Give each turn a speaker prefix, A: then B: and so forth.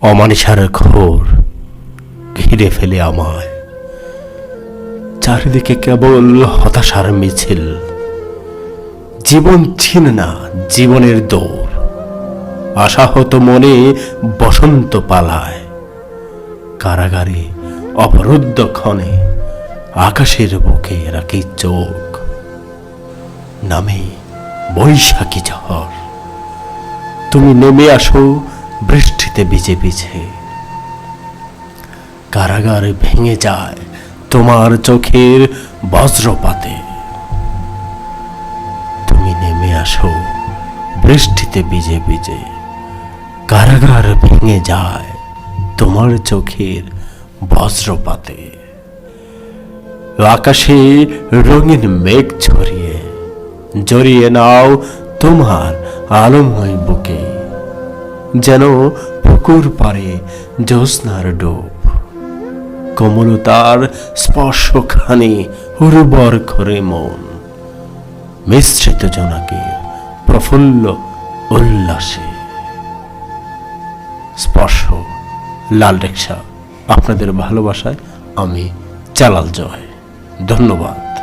A: অমানিসার ঘোর ঘিরে ফেলে আমায়। চারিদিকে কেবল হতাশার মিছিল। জীবন চিন না, জীবনের দৌড়। আশাহত মনে বসন্ত পালায়। কারাগারে, অবরুদ্ধ ক্ষণে আকাশের বুকে রাখি চোখ। নামে বৈশাখী ঝড়। তুমি নেমে আসো বৃষ্টিতে ভিজে ভিজে। কারাগার ভেঙে যায় তোমার চোখের বজ্রপাতে। তুমি নেমে আসো বৃষ্টিতে ভিজে ভিজে। কারাগার ভেঙে যায় তোমার চোখের বজ্রপাতে। আকাশে রঙিন মেঘ ছড়িয়ে, জড়িয়ে নাও তোমার আলময় বুকে। যেন পুকুর পারে জ্যোৎস্নার ডোব। কমলতার স্পর্শখানি উর্বর করে মন। মিশ্রিত জনাকে প্রফুল্ল উল্লাসে। স্পর্শ, লাল রিক্সা, আপনাদের ভালোবাসায় আমি চালাল জয়। ধন্যবাদ।